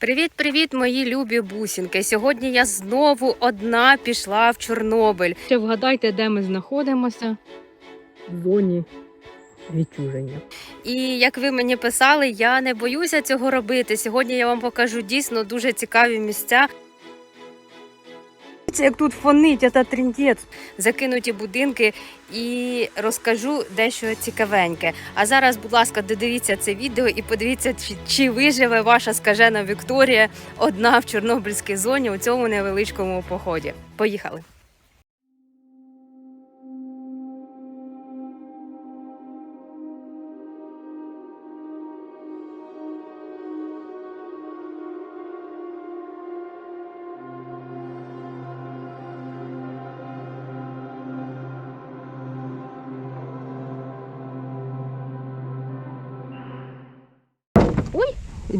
Привіт-привіт, мої любі бусінки. Сьогодні я знову одна пішла в Чорнобиль. Ще вгадайте, де ми знаходимося. В зоні відчуження. І як ви мені писали, я не боюся цього робити. Сьогодні я вам покажу дійсно дуже цікаві місця. Це як тут фонить, та тріндець. Закинуті будинки і розкажу дещо цікавеньке. А зараз, будь ласка, додивіться це відео і подивіться, чи, чи виживе ваша скажена Вікторія одна в Чорнобильській зоні у цьому невеличкому поході. Поїхали!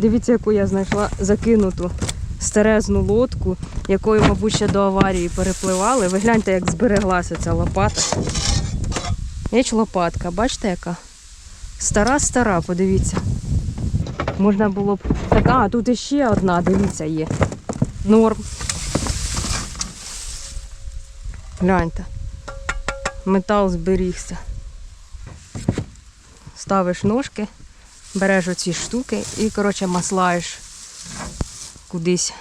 Дивіться, яку я знайшла закинуту старезну лодку, якою, мабуть, ще до аварії перепливали. Ви гляньте, як збереглася ця лопата. Є ж лопатка, бачите, яка? Стара-стара, подивіться. Можна було б. Так, а, тут іще одна, дивіться, є. Норм. Гляньте. Метал зберігся. Ставиш ножки береш оці штуки і, коротше, маслаєш кудись.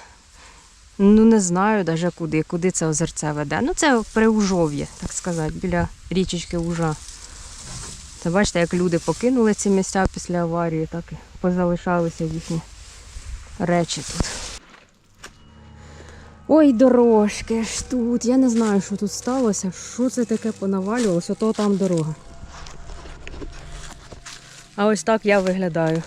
Ну, не знаю навіть куди, куди це озерце веде. Ну, це при Ужов'ї, так сказати, біля річечки Ужа. Це бачите, як люди покинули ці місця після аварії, так і позалишалися їхні речі тут. Ой, дорожки ж тут. Я не знаю, що тут сталося. Що це таке понавалювалося, ото там дорога. А ось так я виглядаю.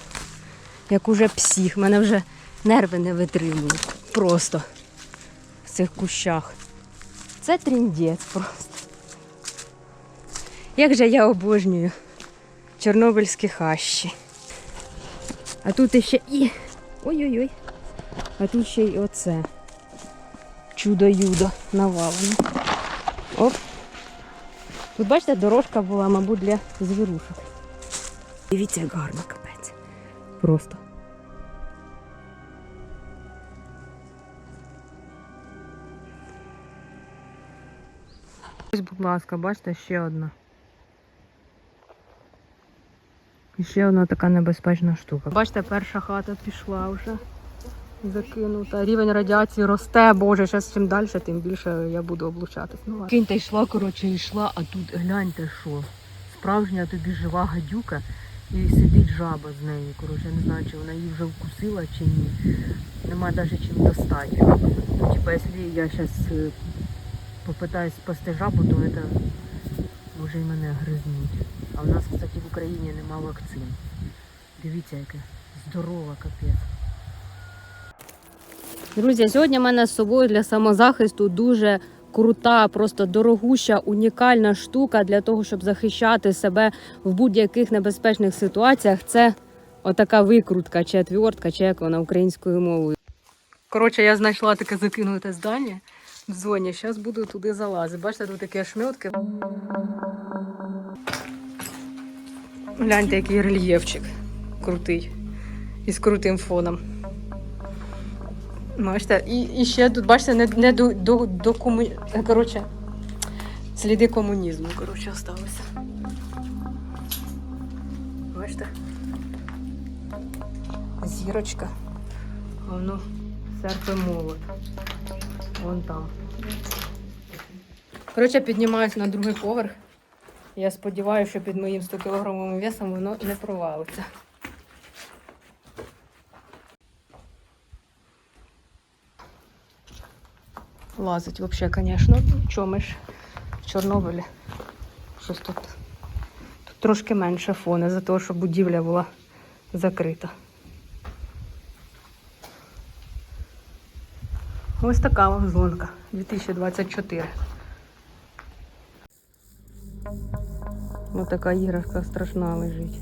Як уже псих. Мене вже нерви не витримують. Просто в цих кущах. Це тріндець просто. Як же я обожнюю чорнобильські хащі. А тут іще і. Ой-ой-ой. А тут ще й оце. Чудо-юдо навалене. Оп. Тут бачите, дорожка була, мабуть, для звірушок. Дивіться, як гарно капець. Просто. Ось, будь ласка, бачите, ще одна. І ще одна така небезпечна штука. Бачите, перша хата пішла вже. Закинута. Рівень радіації росте, боже, зараз чим далі, тим більше я буду облучатись. Ну, ладно. Кіньте йшла, коротше, йшла, а тут гляньте що. Справжня тобі жива гадюка і сидить жаба з нею. Коротше, не знаю, чи вона її вже вкусила чи ні. Нема навіть чим достати. Ну, типа, якщо я зараз попитаюсь спасти жабу, то це може і мене гризнуть. А в нас, кстати, в Україні нема вакцин. Дивіться, яке здорова капець. Друзі, сьогодні в мене з собою для самозахисту дуже крута, просто дорогуща, унікальна штука для того, щоб захищати себе в будь-яких небезпечних ситуаціях. Це отака викрутка, чи отвертка, чи як вона українською мовою. Коротше, я знайшла таке закинуте здання в зоні. Зараз буду туди залазити. Бачите, тут такі ошметки. Гляньте, який рельєфчик крутий. І з крутим фоном. Бачите, і, і ще тут, бачите, не, не до, до, до кому... коротше, сліди комунізму, коротше, осталися. Бачите? Зірочка. Воно серпи молот. Вон там. Коротше, піднімаюсь на другий поверх. Я сподіваюся, що під моїм 100 кілограмовим весом воно не провалиться. Лазить вообще, конечно. Чого ми ж в Чорнобилі? Щось тут, тут трошки менше фони, за того, що будівля була закрита. Ось така вагзонка 2024. Ось така іграшка страшна лежить.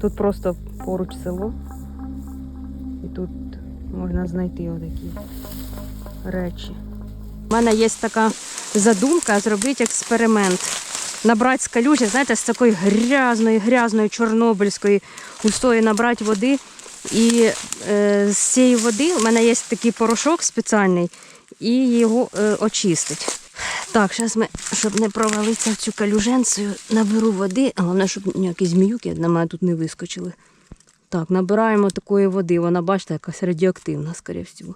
Тут просто поруч село. І тут можна знайти отакі речі. У мене є така задумка зробити експеримент. Набрати з калюжі, знаєте, з такої грязної, грязної, чорнобильської густої набрати води І е, з цієї води у мене є такий порошок спеціальний, і його е, очистить. Так, зараз ми, щоб не провалитися в цю калюженцію, наберу води, головне, щоб ніякі зміюки на мене тут не вискочили. Так, набираємо такої води, вона, бачите, якась радіоактивна, скоріше всього.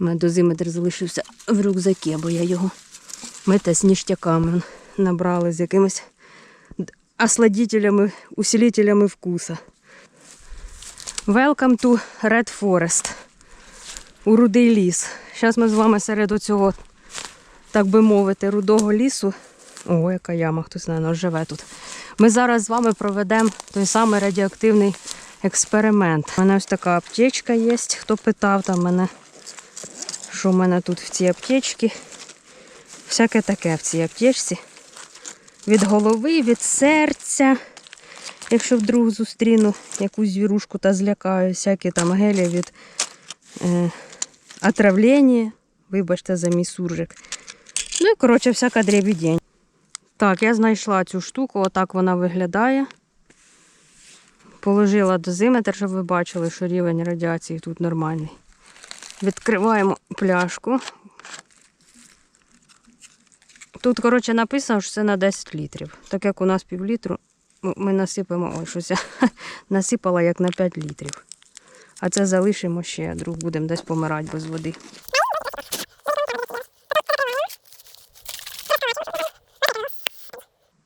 У мене дозиметр залишився в рюкзакі, бо я його ми те з ніштяками набрали з якимись осладителями, усилителями вкуса. Welcome to Red Forest. У рудий ліс. Зараз ми з вами серед оцього, так би мовити, рудого лісу. Ого, яка яма, хтось, мабуть, живе тут. Ми зараз з вами проведемо той самий радіоактивний експеримент. У мене ось така аптечка є. Хто питав там мене, що в мене тут в цій аптечці. Всяке таке в цій аптечці. Від голови, від серця. Якщо вдруг зустріну якусь звірушку та злякаю, всякі там гелі від е, отравлення. Вибачте за мій суржик. Ну і, коротше, всяка дребідень. Так, я знайшла цю штуку, отак вона виглядає. Положила дозиметр, щоб ви бачили, що рівень радіації тут нормальний. Відкриваємо пляшку. Тут, коротше, написано, що це на 10 літрів. Так як у нас півлітру, ми насипемо, ой, щось насипала як на 5 літрів. А це залишимо ще, друг будемо десь помирати без води.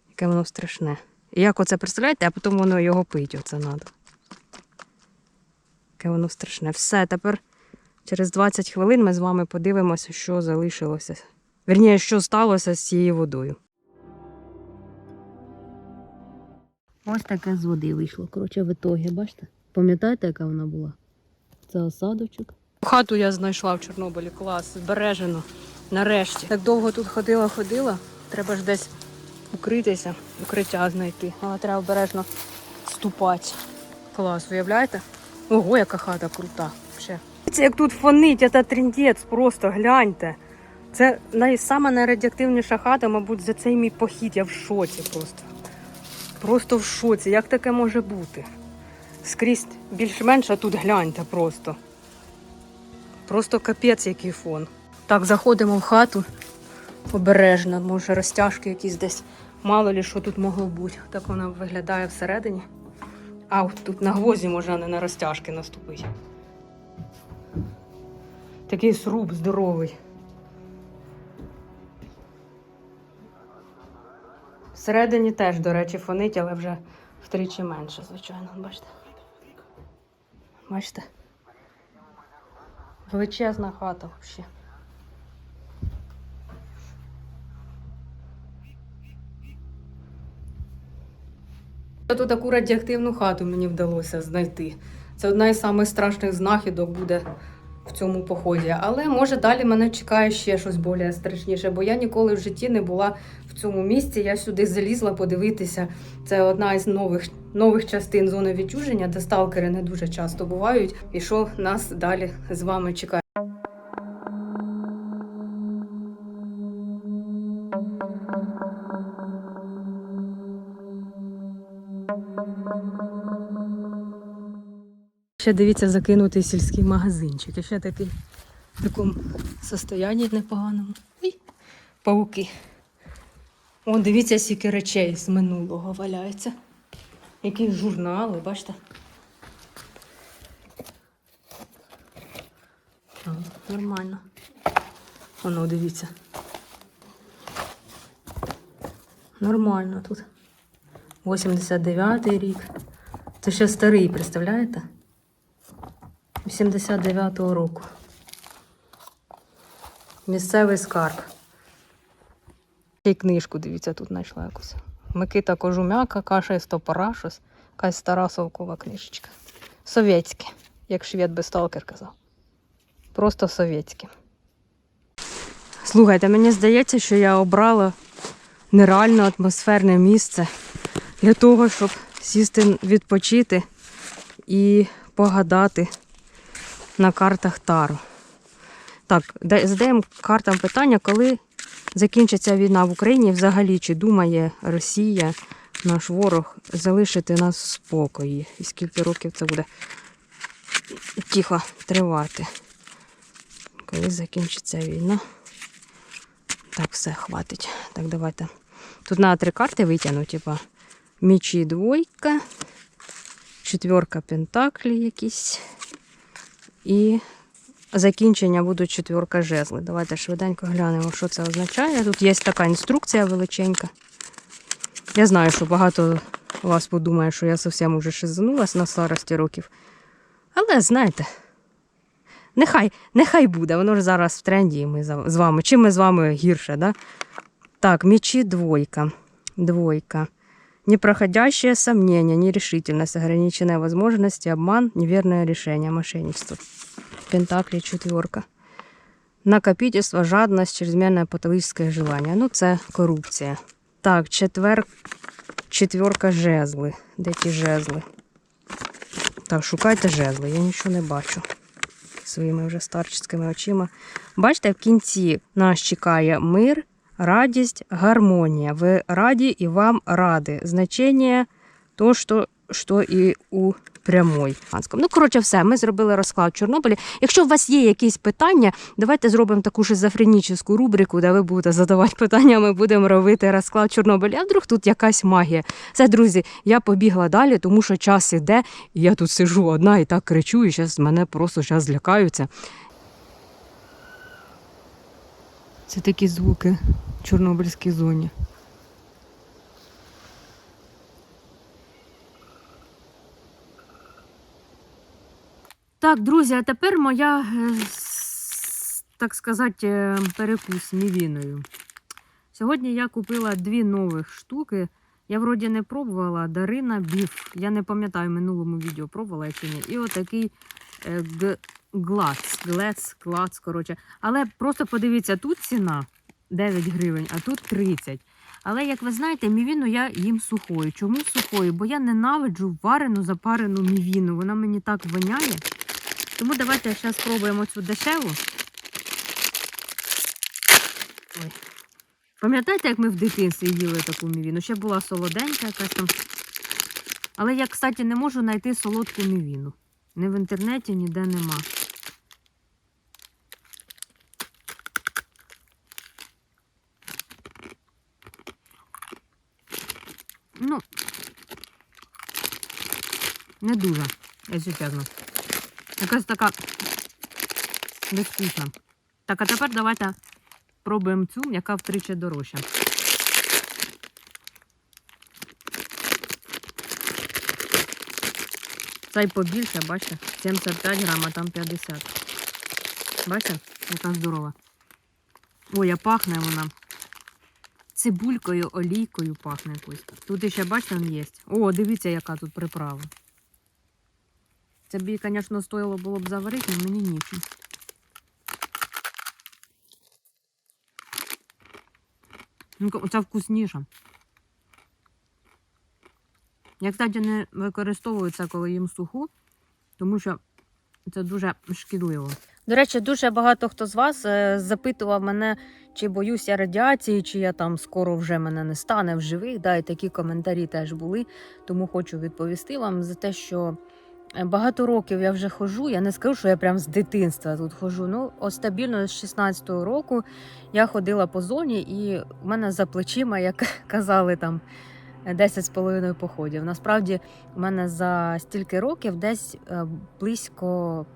Яке воно страшне. Як оце представляєте, а потім воно його пить, оце треба. Яке воно страшне. Все, тепер через 20 хвилин ми з вами подивимося, що залишилося. Вірніше, що сталося з цією водою. Ось таке з води вийшло. Коротше, в ітогі, бачите? Пам'ятаєте, яка вона була? Це осадочок. Хату я знайшла в Чорнобилі, клас, збережено. Нарешті. Так довго тут ходила, ходила. Треба ж десь укритися, укриття знайти. Але треба обережно ступати. Клас, уявляєте? Ого, яка хата крута. Це як тут фонить, це тріндець, просто гляньте. Це най, сама найрадіоактивніша хата, мабуть, за цей мій похід. Я в шоці просто. Просто в шоці. Як таке може бути? Скрізь більш-менш, а тут гляньте просто. Просто капець, який фон. Так, заходимо в хату обережно, може розтяжки якісь десь. Мало ли що тут могло бути. Так вона виглядає всередині. А тут на гвозді можна не на розтяжки наступити. Такий сруб здоровий. Всередині теж, до речі, фонить, але вже втричі менше, звичайно. Бачите? Бачите? Величезна хата взагалі. Тут таку радіоактивну хату мені вдалося знайти. Це одна із самих страшних знахідок буде в цьому поході. Але може далі мене чекає ще щось більш страшніше, бо я ніколи в житті не була в цьому місці. Я сюди залізла подивитися. Це одна із нових, нових частин зони відчуження, де сталкери не дуже часто бувають. І що нас далі з вами чекає. Ще дивіться закинутий сільський магазинчик. І ще такий в такому состоянні непоганому. Ой, пауки. О, дивіться, скільки речей з минулого валяється. Які журнали, бачите? О, нормально. Воно, дивіться. Нормально тут. 89-й рік. Це ще старий, представляєте? 89-го року. Місцевий скарб. І книжку, дивіться, тут знайшла якусь. Микита Кожумяка, каша із топора, щось. Якась стара совкова книжечка. Совєтське, як швед би сталкер казав. Просто совєтське. Слухайте, мені здається, що я обрала нереально атмосферне місце для того, щоб сісти відпочити і погадати на картах Тару. Так, задаємо картам питання, коли закінчиться війна в Україні, взагалі, чи думає Росія, наш ворог, залишити нас в спокої? І скільки років це буде тихо тривати. Коли закінчиться війна. Так, все, хватить. Так, давайте. Тут треба три карти витягнути, типа мічі двойка, четверка пентаклі якісь. І закінчення будуть четверка жезли. Давайте швиденько глянемо, що це означає. Тут є така інструкція величенька. Я знаю, що багато вас подумає, що я зовсім уже шизанулась на старості років. Але знаєте, нехай, нехай буде, воно ж зараз в тренді і ми з вами. Чим ми з вами гірше, да? Так, мечи двойка. Двойка. Непроходящее сомнение, нерешительность, ограниченные возможности, обман, неверное решение, мошенничество. Пентакли четверка. Накопительство, жадность, чрезмерное патологическое желание. Ну, це корупція. Так, четвер... четверка жезли. Де ті жезли? Так, шукайте жезли, я нічого не бачу своїми вже старческими очима. Бачите, в кінці нас чекає мир, радість, гармонія. Ви раді і вам ради. Значення то, що, що і у прямой. Ну, коротше, все, ми зробили розклад в Чорнобилі. Якщо у вас є якісь питання, давайте зробимо таку шизофренічну рубрику, де ви будете задавати питання, ми будемо робити розклад Чорнобиля. А вдруг тут якась магія. Все, друзі, я побігла далі, тому що час іде, і я тут сижу одна і так кричу, і зараз мене просто зараз злякаються. Це такі звуки в Чорнобильській зоні. Так, друзі, а тепер моя, е, так сказати, е, перекус мівіною. Сьогодні я купила дві нових штуки. Я вроді не пробувала Дарина біф. Я не пам'ятаю в минулому відео пробувала чи ні. І отакий е, глец, клац, коротше. Але просто подивіться, тут ціна 9 гривень, а тут 30. Але, як ви знаєте, мівіну я їм сухою. Чому сухою? Бо я ненавиджу варену запарену мівіну. Вона мені так воняє. Тому давайте зараз спробуємо цю дешеву. Ой. Пам'ятаєте, як ми в дитинстві їли таку мівіну? Ще була солоденька якась там. Але я, кстати, не можу знайти солодку мівіну. Ні в інтернеті, ніде нема. Ну, не дуже, якщо чесно. Якась така безвкусна. Так, а тепер давайте пробуємо цю, яка втричі дорожча. Цей побільше, бачите? 75 грам, а там 50. Бачите, яка здорова. Ой, а пахне вона. Цибулькою, олійкою пахне якось. Тут ще, бачите, він є. О, дивіться, яка тут приправа. Це б звісно, стоїло було б заварити, але мені ні. Ну, Ця вкусніша. Я, кстати, не використовую це, коли їм суху, тому що це дуже шкідливо. До речі, дуже багато хто з вас е, запитував мене, чи боюся радіації, чи я там скоро вже мене не стане в живих. Да, і такі коментарі теж були. Тому хочу відповісти вам за те, що е, багато років я вже ходжу. Я не скажу, що я прям з дитинства тут ходжу. Ну, от стабільно з 16-го року я ходила по зоні, і в мене за плечима, як казали там. 10 з половиною походів. Насправді, в мене за стільки років десь е, близько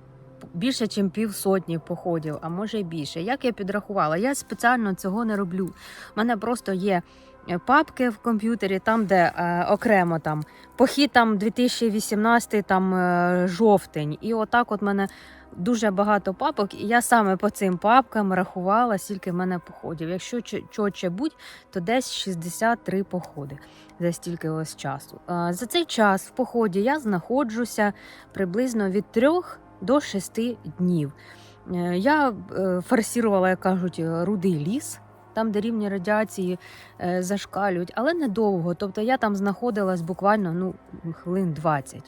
більше, ніж півсотні походів, а може й більше. Як я підрахувала, я спеціально цього не роблю. У мене просто є е, папки в комп'ютері, там, де е, окремо там похід там 2018, там е, жовтень. І отак от мене дуже багато папок, і я саме по цим папкам рахувала, скільки в мене походів. Якщо чо- чотче будь, то десь 63 походи за стільки ось часу. А, За цей час в поході я знаходжуся приблизно від 3 до 6 днів. Е, Я е, форсувала, як кажуть, рудий ліс. Там, де рівні радіації е, зашкалюють, але недовго. Тобто я там знаходилась буквально ну, хвилин 20.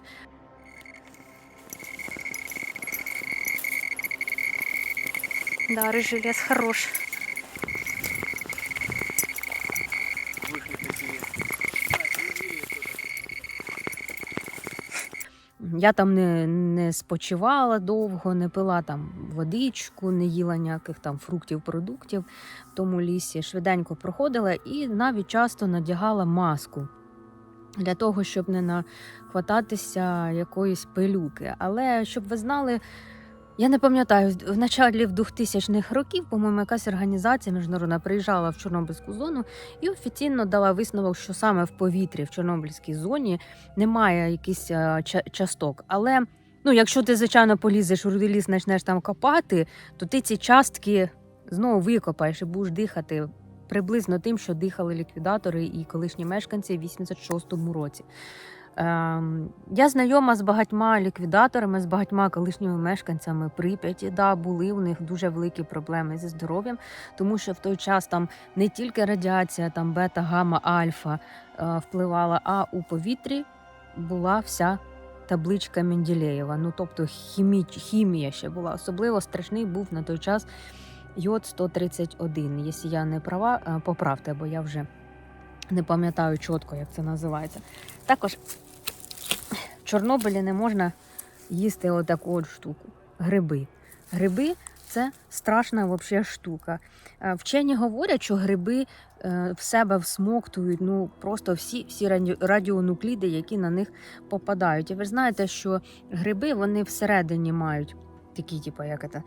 Да, рыжий лес хорош. Я там не, не спочивала довго, не пила там водичку, не їла ніяких там фруктів, продуктів в тому лісі. Швиденько проходила і навіть часто надягала маску для того, щоб не нахвататися якоїсь пилюки. Але щоб ви знали, я не пам'ятаю, в началі в 2000-х років, по-моєму, якась організація міжнародна приїжджала в Чорнобильську зону і офіційно дала висновок, що саме в повітрі в Чорнобильській зоні немає якихось е, ча- часток. Але ну, якщо ти, звичайно, полізеш у ліс, почнеш там копати, то ти ці частки знову викопаєш і будеш дихати приблизно тим, що дихали ліквідатори і колишні мешканці в 86-му році. Ем, я знайома з багатьма ліквідаторами, з багатьма колишніми мешканцями Прип'яті. Да, були у них дуже великі проблеми зі здоров'ям, тому що в той час там не тільки радіація, там бета, гамма, альфа е, впливала, а у повітрі була вся табличка Менделєєва. Ну тобто хімі, хімія ще була. Особливо страшний був на той час йод 131. Якщо я не права, е, поправте, бо я вже не пам'ятаю чітко, як це називається. Також Чорнобилі не можна їсти отаку от штуку. Гриби. Гриби це страшна вообще штука. Е, Вчені говорять, що гриби е, в себе всмоктують ну, просто всі, всі радіонукліди, які на них попадають. І ви знаєте, що гриби вони всередині мають такі, типу, як це,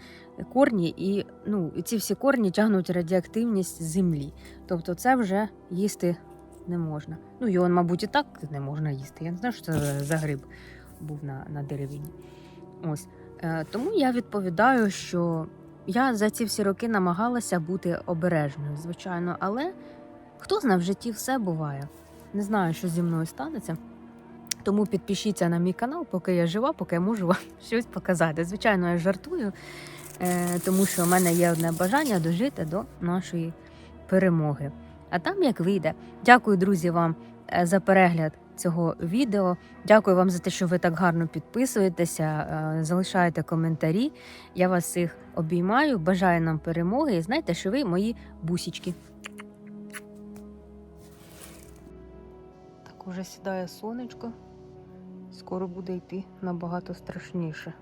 корні, і ну, і ці всі корні тягнуть радіоактивність землі. Тобто це вже їсти не можна. Ну, його, мабуть, і так не можна їсти. Я не знаю, що це за- гриб був на, на деревині. Ось. Е, тому я відповідаю, що я за ці всі роки намагалася бути обережною, звичайно, але хто знає, в житті все буває. Не знаю, що зі мною станеться. Тому підпишіться на мій канал, поки я жива, поки я можу вам щось показати. Звичайно, я жартую, е, тому що в мене є одне бажання дожити до нашої перемоги. А там як вийде. Дякую, друзі, вам е, за перегляд цього відео. Дякую вам за те, що ви так гарно підписуєтеся, е, залишаєте коментарі. Я вас всіх обіймаю, бажаю нам перемоги і знайте, що ви мої бусічки. Так уже сідає сонечко. Скоро буде йти набагато страшніше.